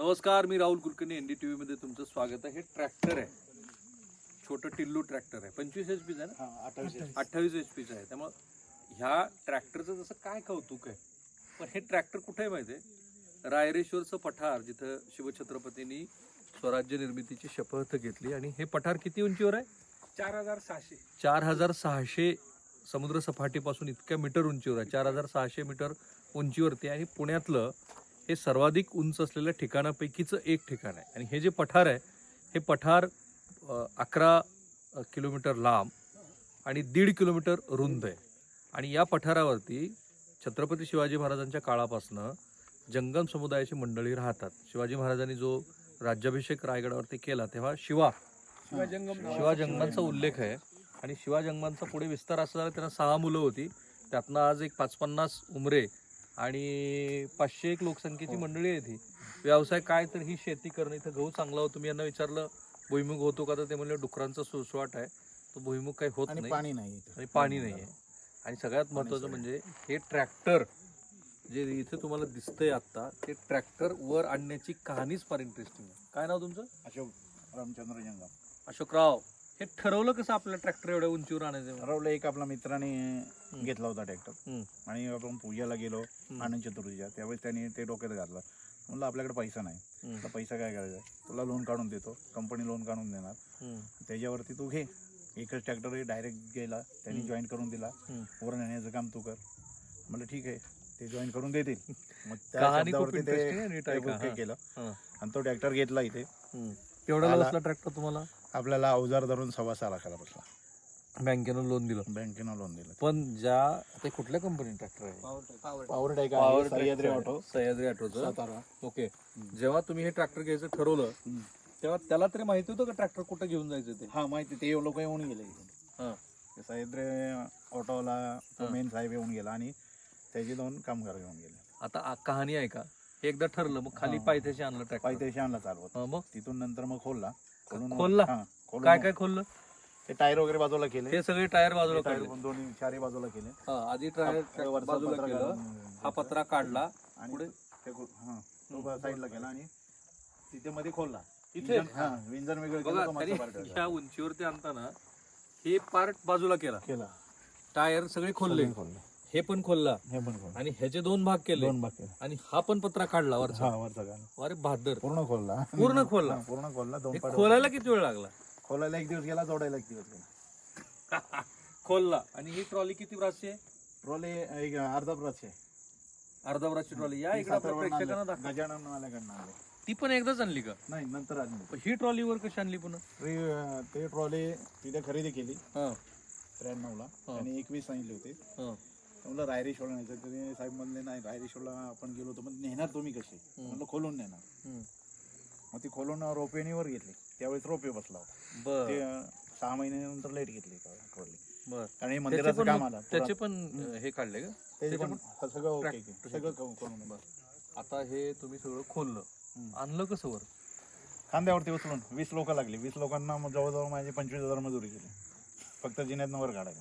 नमस्कार मी Rahul Kulkarni N D T मध्ये तुमचं स्वागत आहे. हे ट्रॅक्टर आहे. छोटं टिल्लू ट्रॅक्टर आहे. पंचवीस एच पीचं आहे ना? अठ्ठावीस एच पीचं आहे. त्यामुळं ह्या ट्रॅक्टरचं जसं काय कौतुक आहे पण हे ट्रॅक्टर कुठे आहे माहिती आहे? रायरेश्वरचं पठार जिथं शिवछत्रपतींनी स्वराज्य निर्मितीची शपथ घेतली. आणि हे पठार किती उंचीवर आहे? चार हजार सहाशे. चार हजार सहाशे समुद्र सपाटीपासून इतक्या मीटर उंचीवर आहे. चार हजार सहाशे मीटर उंचीवरती आणि पुण्यातलं हे सर्वाधिक उंच असलेल्या ठिकाणापैकीचं एक ठिकाण आहे. आणि हे जे पठार आहे हे पठार अकरा किलोमीटर लांब आणि दीड किलोमीटर रुंद आहे. आणि या पठारावरती छत्रपती शिवाजी महाराजांच्या काळापासनं जंगम समुदायाची मंडळी राहतात. शिवाजी महाराजांनी जो राज्याभिषेक रायगडावरती केला तेव्हा शिवा शिवजंगम शिवाजंगमांचा उल्लेख आहे. आणि शिवाजंगमांचा पुढे विस्तार असा झाला त्यांना सहा मुलं होती. त्यातनं आज एक पाच पन्नास उमरे आणि पाचशे एक लोकसंख्येची मंडळी आहे ती व्यवसाय काय तर ही शेती करणं इथं गहू चांगला होतो. मी यांना विचारलं भुईमुग होतो का? तर ते म्हणले डुकरांचा सुसवाट आहे. तो भुईमुग काही होत आणि नाही. पाणी नाही इथं. आणि पाणी नाही आहे. आणि सगळ्यात महत्त्वाचं म्हणजे हे ट्रॅक्टर जे इथे तुम्हाला दिसतंय आत्ता ते ट्रॅक्टर वर आणण्याची कहाणीच फार इंटरेस्टिंग आहे. काय नाव तुमचं? अशोक रामचंद्र जंगम. अशोकराव. हे ठरवलं कसं आपलं ट्रॅक्टर एवढ्या उंचीवर आणायचं ठरवलं एक आपला मित्राने घेतला होता ट्रॅक्टर. आणि आपण पूजाला गेलो आनंद चतुर्थीच्या. त्यावेळेस त्यांनी ते डोक्यात घातलं. म्हणलं आपल्याकडे पैसा नाही. आता पैसा काय करायचा तुला लोन काढून देतो. कंपनी लोन काढून देणार. त्याच्यावरती तू घे. एकच ट्रॅक्टर डायरेक्ट गेला. त्यांनी. जॉईन करून दिला. वर नेण्याचं काम तू कर. म्हणलं ठीक आहे. ते जॉईन करून देतील. मग त्या. केलं. आणि तो ट्रॅक्टर घेतला इथे. बसला ट्रॅक्टर तुम्हाला? आपल्याला अवजार धरून सव्वा सहा लाखाला बसला बँकेनं लोन दिलं. बँकेनं लोन दिलं. पण ज्या ते कुठल्या कंपनी ट्रॅक्टर आहे? Powertrac Power Sahyadri auto. Sahyadri ऑटोचं Satara. Okay जेव्हा तुम्ही हे ट्रॅक्टर घ्यायचं ठरवलं. तेव्हा त्याला तरी माहिती होतं का ट्रॅक्टर कुठं घेऊन जायचं ते? हा माहिती. ते लोक येऊन गेले हा. ते सह्याद्री ऑटोला मेन साहेब येऊन गेला आणि त्याचे दोन कामगार येऊन गेले. आता आ- कहाणी आहे का? एकदा ठरलं मग खाली. पायथ्याशी आणलं ट्रॅक्टर पायथ्याशी आणला चालवत मग? तिथून नंतर मग खोलला. खोलून खोलला? हा, खोलून काय काय खोललं? ते टायर वगैरे बाजूला केले. हे सगळे टायर बाजूला टायर काढले दोन्ही चारही बाजूला केले. हा, आधी टायर वरचा बाजूला पत्रा केलं. हा पत्रा काढला. आणि पुढे ते खो- हा, तो साईडला केला आणि तिथे मध्ये खोलला. इथे? विंजन- हा वेगळं बघा केलं तो तरी मागचा part ठेवला. ह्या उंचीवरती आणताना हे पार्ट बाजूला केला. केला. टायर सगळे खोलले. सगळं खोललं. हे पण खोलला. हे पण खोललं. आणि ह्याचे दोन भाग केले दोन भाग केले. आणि हा पण पत्रा काढला वरचा. हा वरचा अरे बहादर. पूर्ण खोलला. पूर्ण खोलला? पूर्ण खोलला दोन हे खोलायला किती वेळ लागला? खोलायला एक दिवस गेला जोडायला एक दिवस गेला. खोलला. आणि ही ट्रॉली किती ब्रासची आहे? ट्रॉली एक अर्धा ब्रश आहे. अर्धा ब्रासची ट्रॉली. या इकडे प्रेक्षकांना आणलं. दाखवा. गजानन वाल्याकडनं आणले. ती पण एकदाच आणली का? नाही नंतर आणली. पण ही ट्रॉली वर कशी आणली पुन्हा? ते ट्रॉली तिथे खरेदी केली. हा. त्र्याण्णवला. आणि एकवीस सांगितले होते. म्हणलं रायरेश्वरला न्यायचं तरी साहेब म्हणले नाही रायरेश्वरला आपण गेलो होतो मग नेणार तुम्ही कसे? म्हणलं खोलून नेणार. मग ती खोलून रोपेनीवर घेतली. त्यावेळेस रोपे बसला होता. बर. ते सहा महिन्यानंतर लेट घेतली बर. कारण हे त्याचे मंदिराचं काम आलं. पण त्याचे पण हे काढले का? त्याचे पण सगळं ओके सगळं करून- करून बर. आता हे तुम्ही सगळं खोललं. आणलं कसं वर? खांद्यावरती उचलून. वीस लोक लागली. वीस लोकांना जवळजवळ माझी पंचवीस हजार मजुरी केली. फक्त जिन्यातनं वर काढायला.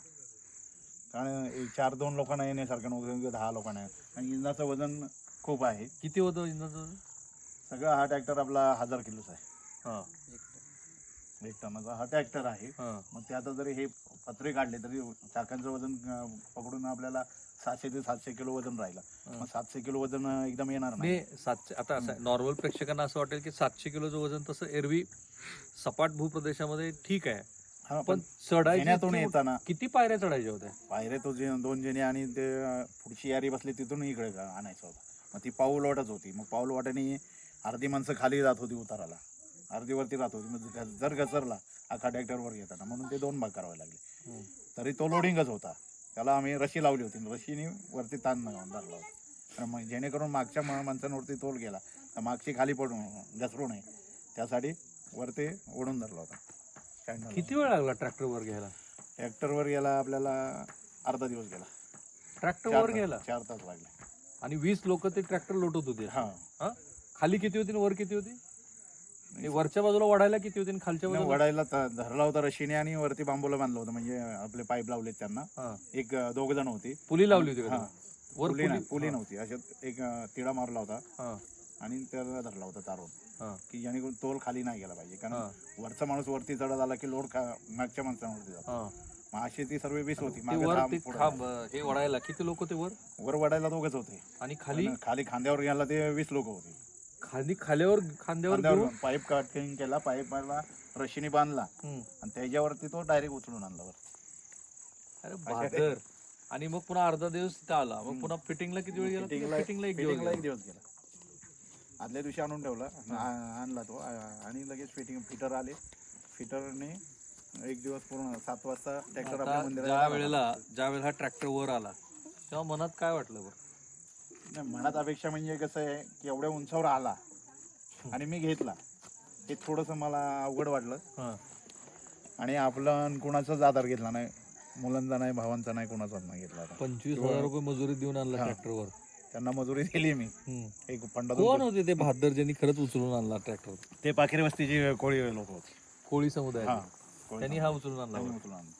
कारण एक चार दोन लोकांना येण्यासारखं नव्हतं दहा लोकांना आणि इंधाचं वजन खूप आहे. किती होतं इंधनाचं सगळं हा ट्रॅक्टर आपला हजार किलोचा आहे. हा. एक टनाचा हा ट्रॅक्टर आहे. हा. मग ते आता जरी हे पत्रे काढले तरी चाकांचं वजन पकडून आपल्याला सातशे ते सातशे किलो वजन राहिलं. मग सातशे किलो वजन एकदम येणार नाही. नाही सातशे आता असं नॉर्मल प्रेक्षकांना असं वाटेल की सातशे किलोचं वजन तसं एरवी सपाट भूप्रदेशामध्ये ठीक आहे. हा, पण पण चढायची येण्यातून येताना. किती पायऱ्या चढायच्या होत्या? पायरे तो जे दोन जणी आणि ते अं, पुढची यारी बसली तिथून इकडे जा- आणायचं होतं. मग ती पाऊल वाटच होती. मग पाऊल वाटाने अर्धी माणसं खाली जात होती उताराला. अर्धी वरती राहत होती. मग जर घसरला अख्खा ट्रॅक्टरवर घेताना म्हणून ते दोन भाग करावे लागले. तरी तो लोडिंगच होता. त्याला आम्ही रशी लावली होती. रशीने वरती ताण लावून धरला होता. कारण मग जेणेकरून मागच्या मा- माणसांवरती तोल गेला. तर मागची खाली पडून घसरू नये. त्यासाठी वरती ओढून धरला होता. किती वेळ लागला ट्रॅक्टर वर घ्यायला? ट्रॅक्टरवर गेला आपल्याला अर्धा दिवस गेला. ट्रॅक्टर चार वर तास- घ्यायला चार तास लागले. आणि वीस लोक ते ट्रॅक्टर लोटत होते. हा. हा? खाली किती होती आणि वर किती होती? आणि वरच्या बाजूला वडायला किती होती आणि खालच्या बाजूला? वडायला त- धरला होता रशीने आणि वरती बांबूला बांधलं होतं. म्हणजे आपले पाईप लावलेत त्यांना. हा. एक दोघ जण होती. पुली लावली होती का हा. त्याला? वर पुली नाही पुली पुली नव्हती. अशा एक अं, तिडा मारला होता. हा. आणि त्याला धरला होता तारून. की जेणेकरून तोल खाली नाही गेला पाहिजे. कारण. वरचा माणूस वरती चढत आला की लोड मागच्या माणसावरती जातो. मग अशी ती सर्व वीस होती. हे वडायला किती लोक ते वर? वर वडायला दोघच होते. आणि खाली? खाली खांद्यावर घ्यायला ते वीस लोक होते. खाली खाल्यावर खांद्यावर पाईप कटिंग केला पाईपला रशीने बांधला. आणि त्याच्यावरती तो डायरेक्ट उचलून आणला वर. अरे आणि मग पुन्हा अर्धा दिवस तिथं आला. मग. पुन्हा फिटिंगला किती वेळ गेला? फिटिंगला एक दिवस गेला. आदल्या दिवशी आणून ठेवला. आ- आणला तो. आ- आणि लगेच फिटिंग फिटर आले. फिटरने एक दिवस पूर्ण सात वाजता ट्रॅक्टर आपल्या आता ज्या. वेळेला ज्या वेळेला हा ट्रॅक्टर वर आला तेव्हा मनात काय वाटलं बरं? नाही, मनात अपेक्षा म्हणजे कसं आहे की एवढ्या उंचावर आला आणि मी घेतला. हे थोडंसं मला अवघड वाटलं. हा. आणि आपलं कुणाचाच आधार घेतला नाही. मुलांचा नाही भावांचा नाही कुणाचाच नाही घेतला. पंचवीस हजार रुपये मजुरी देऊन आणला. ट्रॅक्टरवर त्यांना मजुरी दिली मी. एक फंडा कोण होते ते बहादर ज्यांनी खरंच उचलून आणला ट्रॅक्टर ते पाखरे वस्तीची कोळी लोक होते. कोळी समुदाय. हा कोळी त्यांनी हा उचलून आणला त्यांनी. उचलून आणलं.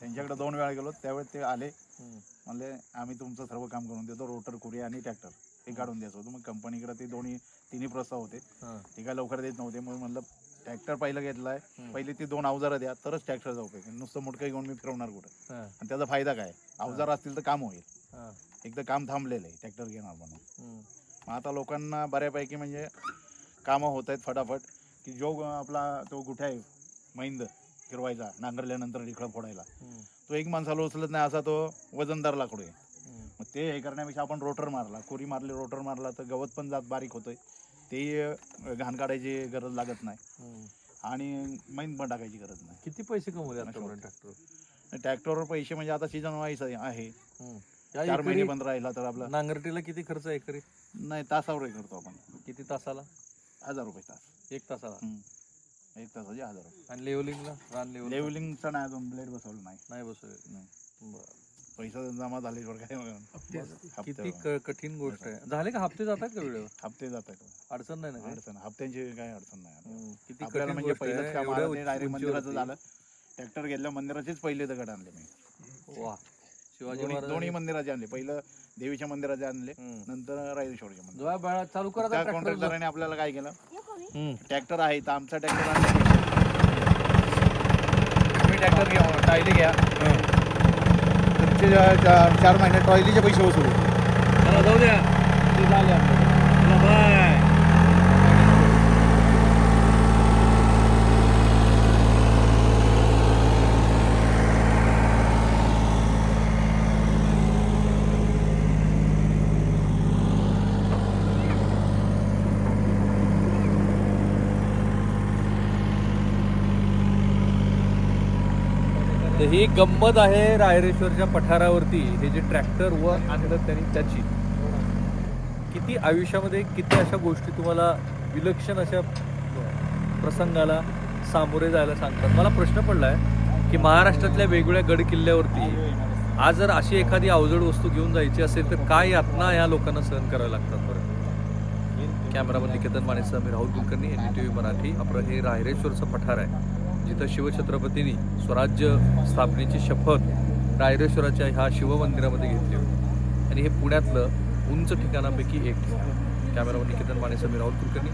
त्यांच्याकडे दोन वेळा गेलो त्यावेळेस ते आले. हम्म. म्हणले आम्ही तुमचं सर्व काम करून देतो रोटर कुरी आणि ट्रॅक्टर हे काढून द्यायचं होतं. मग कंपनीकडे ते दोन्ही तिन्ही प्रस्ताव होते. हा. ते काय लवकर देत नव्हते मग म्हणलं ट्रॅक्टर पहिलं घेतलाय. पहिले ती दोन अवजारं द्या तरच ट्रॅक्टर जाऊ पाहिजे नुसतं मुटकं घेऊन मी फिरवणार कुठं. आणि त्याचा फायदा काय अवजार असतील तर काम होईल. एकदा काम थांबलेलं आहे ट्रॅक्टर घेणार म्हणून. मग आता लोकांना बऱ्यापैकी म्हणजे कामं होत आहेत फटाफट की जो आपला तो गुठा आहे मैंद फिरवायचा नांगरल्यानंतर इकडं फोडायला. तो एक माणसाला उचलत नाही असा तो वजनदार लाकूड आहे. मग ते हे करण्यापेक्षा आपण रोटर मारला कोरी मारली रोटर मारला तर गवत पण जात बारीक होतोय ते घाण काढायची गरज लागत नाही. आणि मैन पण टाकायची गरज नाही. किती पैसे कमवले आतापर्यंत ट्रॅक्टर ट्रॅक्टरवर पैसे म्हणजे आता सीझन वाईज आहे. चार महिने बंद राहिला तर आपला नांगरटीला किती खर्च आहे एकरी? नाही तासावर करतो आपण. किती तासाला? हजार रुपये तास. एक तासाला. एक तासाचे हजार. रुपये आणि लेवलिंगला रान लेवल लेवलिंगचा नाही अजून ब्लेड बसवलं नाही. नाही बसवले. नाही. बरं. पैसा जमा झाल्यावर काय किती क- कठीण गोष्ट आहे. झाले का हप्ते जातात का वेळेवर? हप्ते जात आहेत अडचण नाही ना काही? अडचण हप्त्यांची काय अडचण नाही. आता. हम्म. किती आपल्याला कठीण म्हणजे गोष्ट पहिलंच काम एवढ्या आलं ते डायरेक्ट मंदिराचं. झालं. ट्रॅक्टर घेतल्या मंदिराचेच पहिले दगड आणले मी. वा. शिवाजी दोन्ही महाराज दोन्ही मंदिराचे आणले. पहिलं देवीच्या मंदिराचे आणले हम्म. नंतर रायरेश्वरचे मंदिर बाळा चालू करा त्या ट्रॅक्टर. कॉन्ट्रॅक्टराने आपल्याला काय केलं. ट्रॅक्टर आहे तर आमचा ट्रॅक्टर आणले. तुम्ही ट्रॅक्टर घ्या टायली घ्या. चार महिने टॉयलीचे पैसे वसूल चला जाऊ द्या ते झाले आपले. चला बाय तर ही गंमत आहे रायरेश्वरच्या पठारावरती. हे जे ट्रॅक्टर व आणलं त्यांनी त्याची. किती आयुष्यामध्ये किती अशा गोष्टी तुम्हाला विलक्षण अशा प्रसंगाला सामोरे जायला सांगतात? मला प्रश्न पडला आहे की महाराष्ट्रातल्या वेगवेगळ्या गडकिल्ल्यावरती आज जर अशी एखादी अवजड वस्तू घेऊन जायची असेल तर काय यातना या लोकांना सहन कराव्या लागतात बरं? कॅमेरामन निकेतन माने मी Rahul Kulkarni N T V Marathi. आपलं हे रायरेश्वरचं पठार आहे. जिथं शिवछत्रपतींनी स्वराज्य स्थापनेची शपथ रायरेश्वराच्या ह्या शिवमंदिरामध्ये घेतली होती. आणि हे पुण्यातलं उंच ठिकाणापैकी एक ठिकाण. कॅमेरामन निकेतन माने समीर राहुल कुलकर्णी